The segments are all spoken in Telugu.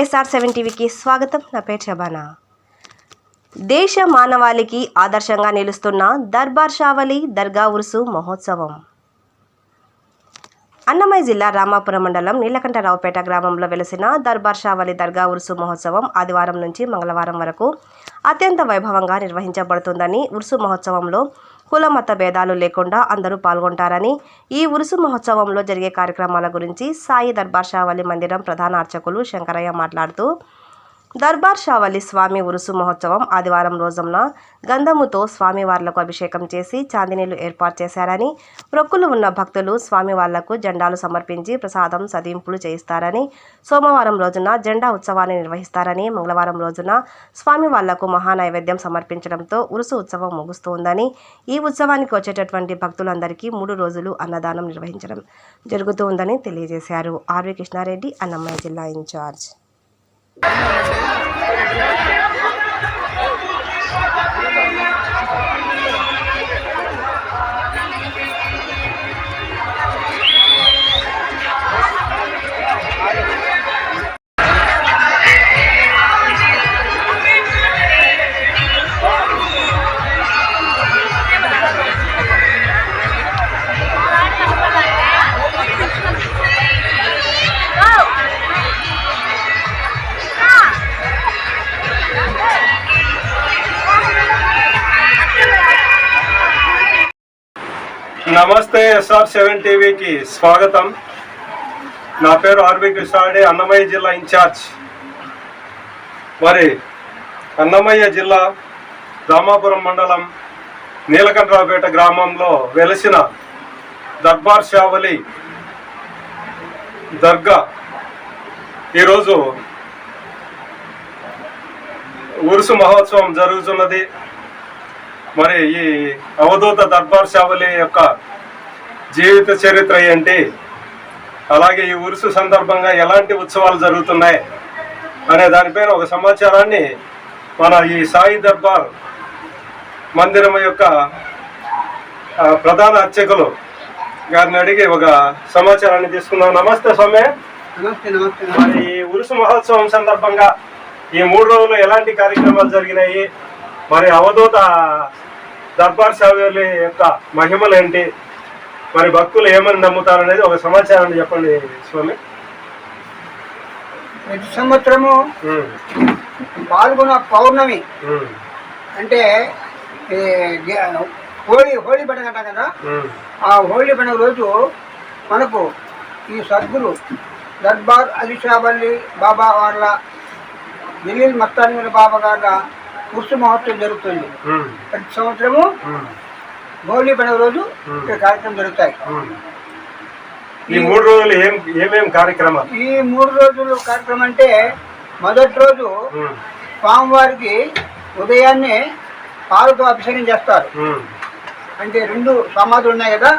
ఎస్ఆర్ సెవెన్ టీవీకి స్వాగతం. నా పేరు శబానా దేశ మానవాళికి ఆదర్శంగా నిలుస్తున్న దర్బార్ షావలి దర్గా ఉరుసు మహోత్సవం. అన్నమయ్య జిల్లా రామాపురం మండలం నీలకంఠరావుపేట గ్రామంలో వెలసిన దర్బార్ షావలి దర్గా ఉరుసు మహోత్సవం ఆదివారం నుంచి మంగళవారం వరకు అత్యంత వైభవంగా నిర్వహించబడుతుందని ఉరుసు మహోత్సవంలో కుల మత భేదాలు లేకుండా అందరూ పాల్గొంటారని ఈ ఉరుసు మహోత్సవంలో జరిగే కార్యక్రమాల గురించి సాయి దర్బార్ షావలి మందిరం ప్రధాన అర్చకులు శంకరయ్య మాట్లాడుతూ దర్బార్ షావలి స్వామి ఉరుసు మహోత్సవం ఆదివారం రోజున గంధముతో స్వామివార్లకు అభిషేకం చేసి చాందినీలు ఏర్పాటు చేశారని ప్రొక్కులు ఉన్న భక్తులు స్వామివార్లకు జెండాలు సమర్పించి ప్రసాదం సదింపులు చేయిస్తారని సోమవారం రోజున జెండా ఉత్సవాన్ని నిర్వహిస్తారని మంగళవారం రోజున స్వామివార్లకు మహానైవేద్యం సమర్పించడంతో ఉరుసు ఉత్సవం ముగుస్తోందని ఈ ఉత్సవానికి వచ్చేటటువంటి భక్తులందరికీ మూడు రోజులు అన్నదానం నిర్వహించడం జరుగుతూ ఉందని తెలియజేశారు. ఆర్వి కృష్ణారెడ్డి అన్నమయ్య జిల్లా ఇన్ఛార్జ్. Thank you. నమస్తే ఎస్ఆర్ సెవెన్ టీవీకి స్వాగతం. నా పేరు ఆర్వి కృష్ణాడే అన్నమయ్య జిల్లా ఇన్ఛార్జ్. మరి అన్నమయ్య జిల్లా రామాపురం మండలం నీలకంఠరావుపేట గ్రామంలో వెలసిన దర్బార్ షావలి దర్గా ఈరోజు ఉరుసు మహోత్సవం జరుగుతున్నది. మరి ఈ అవధూత దర్బార్ షావలి యొక్క జీవిత చరిత్ర ఏంటి? అలాగే ఈ ఉరుసు సందర్భంగా ఎలాంటి ఉత్సవాలు జరుగుతున్నాయి? అనే దానిపైన ఒక సమాచారాన్ని మన ఈ సాయి దర్బార్ మందిరం యొక్క ప్రధాన అర్చకులు గారిని అడిగి ఒక సమాచారాన్ని తీసుకుందాం. నమస్తే స్వామి. మరి ఈ ఉరుసు మహోత్సవం సందర్భంగా ఈ మూడు రోజులు ఎలాంటి కార్యక్రమాలు జరిగినాయి? మరి అవధూత దర్బార్ సావేలి యొక్క మహిమలు ఏంటి? మరి భక్తులు ఏమని నమ్ముతారు అనేది ఒక సమాచారాన్ని చెప్పండి స్వామి. ప్రతి సంవత్సరము పాల్గొన పౌర్ణమి అంటే హోళీ హోళీ పండుగ అంటాం కదా? ఆ హోళీ పండుగ రోజు మనకు ఈ సద్గురు దర్బార్ అలిషాబల్లి బాబా వాళ్ళ దిలీల్ మస్తానీల బాబా గారి పురుష మహోత్సవం జరుగుతుంది. ప్రతి సంవత్సరము హోళీ పండుగ రోజు ఇక్కడ కార్యక్రమం జరుగుతాయి. ఈ మూడు రోజులు ఏం ఏమేం కార్యక్రమాలు? ఈ మూడు రోజులు కార్యక్రమం అంటే మొదటి రోజు స్వామివారికి ఉదయాన్నే పాలతో అభిషేకం చేస్తారు. అంటే రెండు సమాధులు ఉన్నాయి కదా?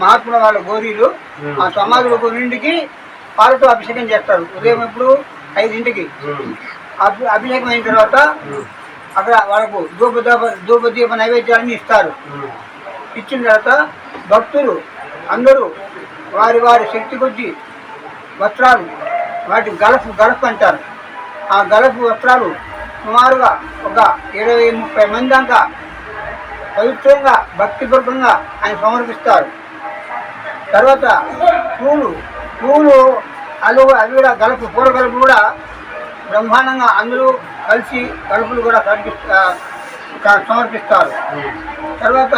మహాత్ముల వాళ్ళ గోరీలు. ఆ సమాధులకు రెండింటికి పాలతో అభిషేకం చేస్తారు. ఉదయం ఎప్పుడు? ఐదింటికి. అభిషేకం అయిన తర్వాత అక్కడ వాళ్ళకు ధూపదీప ధూపదీప నైవేద్యాన్ని ఇస్తారు. ఇచ్చిన తర్వాత భక్తులు అందరూ వారి వారి శక్తి కొద్దీ వస్త్రాలు వాటి గలఫ్ గలఫ్ అంటారు. ఆ గలఫ్ వస్త్రాలు సుమారుగా ఒక ఇరవై ముప్పై మంది దాకా పవిత్రంగా భక్తిపూర్వకంగా ఆయన సమర్పిస్తారు. తర్వాత పూలు పూలు అలు అవి కూడా గలుపు పూల గలుపు కూడా బ్రహ్మాండంగా అందరూ కలిసి తలుపులు కూడా సమర్పిస్తా సమర్పిస్తారు. తర్వాత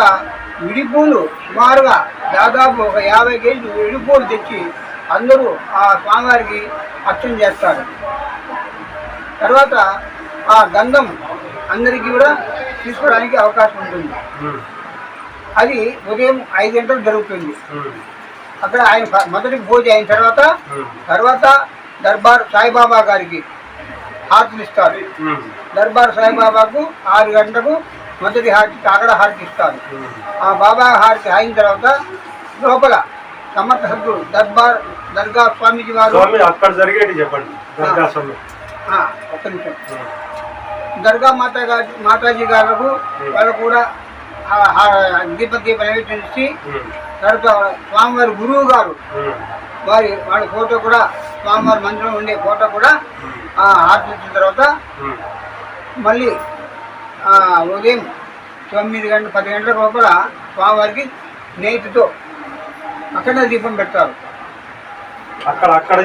విడిపూలు సుమారుగా దాదాపు ఒక యాభై కేజీలు విడిపూలు తెచ్చి అందరూ ఆ స్వామివారికి అర్చన చేస్తారు. తర్వాత ఆ గంధం అందరికీ కూడా తీసుకోవడానికి అవకాశం ఉంటుంది. అది ఉదయం ఐదు గంటలు జరుగుతుంది. అక్కడ ఆయన మొదటి పూజ అయిన తర్వాత తర్వాత దర్బార్ సాయిబాబా గారికి హారతులు ఇస్తారు దర్బార్ సాయిబాబాకు ఆరు గంటలకు మొదటి హారతి అక్కడ హారతి ఇస్తారు. ఆ బాబా హారతి అయిన తర్వాత లోపల సమర్థ సద్గురు దర్బార్ దర్గా స్వామీజీ వారు అక్కడ జరిగేటి చెప్పండి. ఒక్క నిమిషం. దర్గా మాతా గారి మాతాజీ గారు వాళ్ళు కూడా దీప దీప నైవేద్యం ఇచ్చి తర్వాత స్వామివారి గురువు గారు వారి వాళ్ళ ఫోటో కూడా స్వామివారి మందిరం ఉండే ఫోటో కూడా ఆ హారతి ఇచ్చిన తర్వాత మళ్ళీ ఉదయం తొమ్మిది గంటల పది గంటల లోపల స్వామివారికి నేతితో అక్కడ దీపం పెడతారు. అక్కడ అక్కడ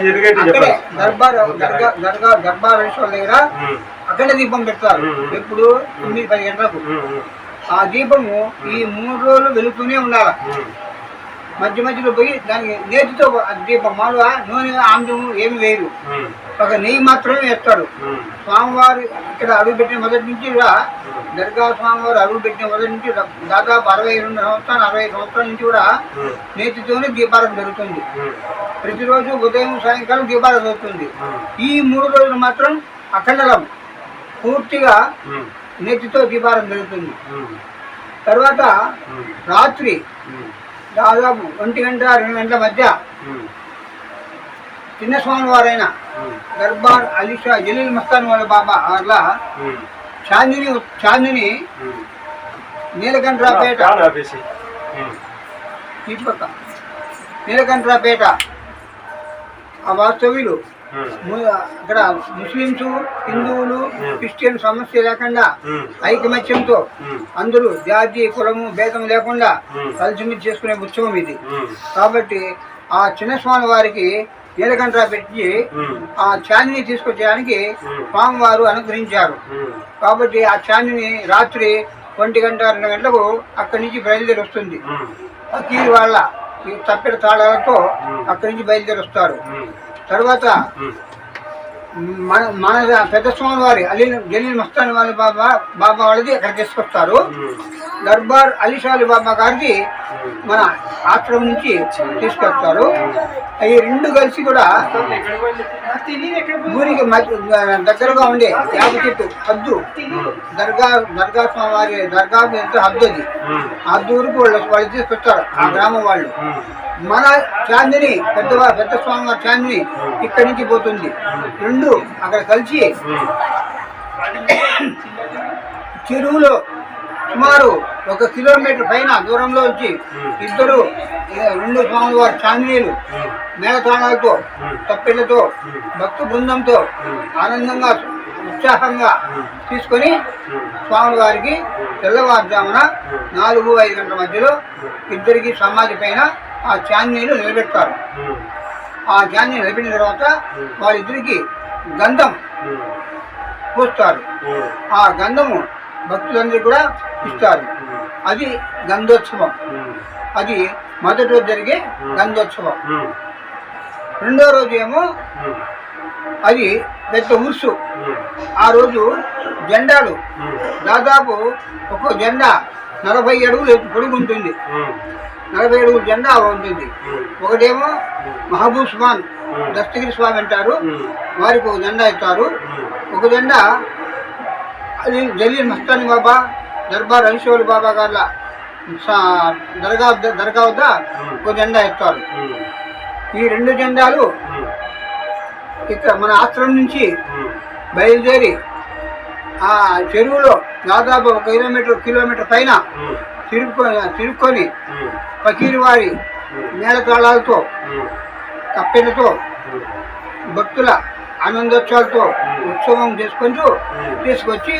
దర్బార్ దర్గా దర్గా దర్బార్ రేశ్వర దగ్గర అక్కడే దీపం పెడతారు. ఎప్పుడు? తొమ్మిది పది గంటలకు. ఆ దీపము ఈ మూడు రోజులు వెలుగుతూనే ఉండాలి. మధ్య మధ్యలో పోయి దానికి నేతితో దీపం మామూలుగా నూనె ఆమ్లము ఏమి వేయరు. ఒక నెయ్యి మాత్రమే వేస్తారు. స్వామివారు ఇక్కడ అడుగు పెట్టిన మొదటి నుంచి కూడా దర్గా స్వామివారు అడుగు పెట్టిన మొదటి నుంచి దాదాపు అరవై రెండు సంవత్సరాలు అరవై సంవత్సరాల నుంచి కూడా నేతితోనే దీపారం జరుగుతుంది. ప్రతిరోజు ఉదయం సాయంకాలం దీపారం జరుగుతుంది. ఈ మూడు రోజులు మాత్రం అఖండలం. పూర్తిగా నేతితో దీపారం జరుగుతుంది. తర్వాత రాత్రి దాదాపు ఒంటి గంట రెండు గంటల మధ్య చిన్న స్వామి వారైన దర్బార్ అలీషా జలీల్ మస్తాన్ వాళ్ళ బాబా వాళ్ళ చాందిని చాందిని నీలకంఠరాపేట ఇటు పక్క. నీలకంఠరాపేట ఆ వాస్తవ్యులు అక్కడ ముస్లింస్ హిందువులు క్రిస్టియన్ సమస్య లేకుండా ఐకమత్యంతో అందరూ జాతి కులము భేదం లేకుండా కలిసిమెలిసి చేసుకునే ఉత్సవం ఇది. కాబట్టి ఆ చిన్న స్వామి వారికి నీలకంఠ పెట్టి ఆ చాందిని తీసుకొచ్చేయడానికి స్వామివారు అనుగ్రహించారు. కాబట్టి ఆ చాందిని రాత్రి ఒంటి గంట రెండు గంటలకు అక్కడి నుంచి బయలుదేరి వస్తుంది. ఫకీర్ వాళ్ళ ఈ తప్పెడ తాళాలతో అక్కడి నుంచి బయలుదేరి వస్తారు. తర్వాత మన మన పెద్ద స్వామి వారి అలీ జలీల్ మస్తాన్ వాళ్ళ బాబా బాబా వాళ్ళది అక్కడ తీసుకొస్తారు. దర్బార్ అలీషాలి బాబా గారిది మన ఆశ్రమం నుంచి తీసుకొస్తారు. ఈ రెండు కలిసి కూడా ఊరికి దగ్గరగా ఉండే యాప చెట్టు హద్దు. దర్గా దర్గా స్వామి వారి దర్గా ఎంత హద్దు అది. ఆ హద్దు ఊరికి వాళ్ళు వాళ్ళు తీసుకొస్తారు ఆ గ్రామం వాళ్ళు. మన చాందిని పెద్ద పెద్ద స్వామి వారి చాందిని ఇక్కడి నుంచి పోతుంది. రెండు అక్కడ కలిసి చెరువులో సుమారు ఒక కిలోమీటర్ పైన దూరంలో వచ్చి ఇద్దరు రెండు స్వామి వారి చాందినీలు మేఘతాణాలతో తప్పెళ్ళతో భక్తు బృందంతో ఆనందంగా ఉత్సాహంగా తీసుకొని స్వామి వారికి తెల్లవారుజామున నాలుగు ఐదు గంటల మధ్యలో ఇద్దరికి సమాధి పైన ఆ చాందినీలు నిలబెడతారు. ఆ ధ్యాన్ని నిలబెట్టిన తర్వాత వారిద్దరికి గంధం పూస్తారు. ఆ గంధము భక్తులందరికీ కూడా ఇస్తారు. అది గంధోత్సవం. అది మొదటి రోజు జరిగే గంధోత్సవం. రెండో రోజు ఏమో అది పెద్ద ఉరుసు. ఆ రోజు జెండాలు. దాదాపు ఒక జెండా నలభై అడుగులు పొడుగుంటుంది నలభై అడుగుల జెండా ఉంటుంది. ఒకటేమో మహబూబ్ దస్తగిరి స్వామి అంటారు. వారికి ఒక జెండా ఇస్తారు. ఒక జెండా అది జలీల్ మస్తాని బాబా దర్బార్ హరిశోలి బాబా గార్ల దర్గా దర్గా వద్ద ఒక జెండా ఇస్తారు. ఈ రెండు జెండాలు ఇక్కడ మన ఆశ్రమం నుంచి బయలుదేరి ఆ చెరువులో దాదాపు ఒక కిలోమీటర్ కిలోమీటర్ పైన తిరుక్కొని తిరుక్కొని ఫకీర్ వారి మేళతాళాలతో కప్పెలతో భక్తుల ఆనందోత్సవాలతో ఉత్సవం చేసుకుంటూ తీసుకొచ్చి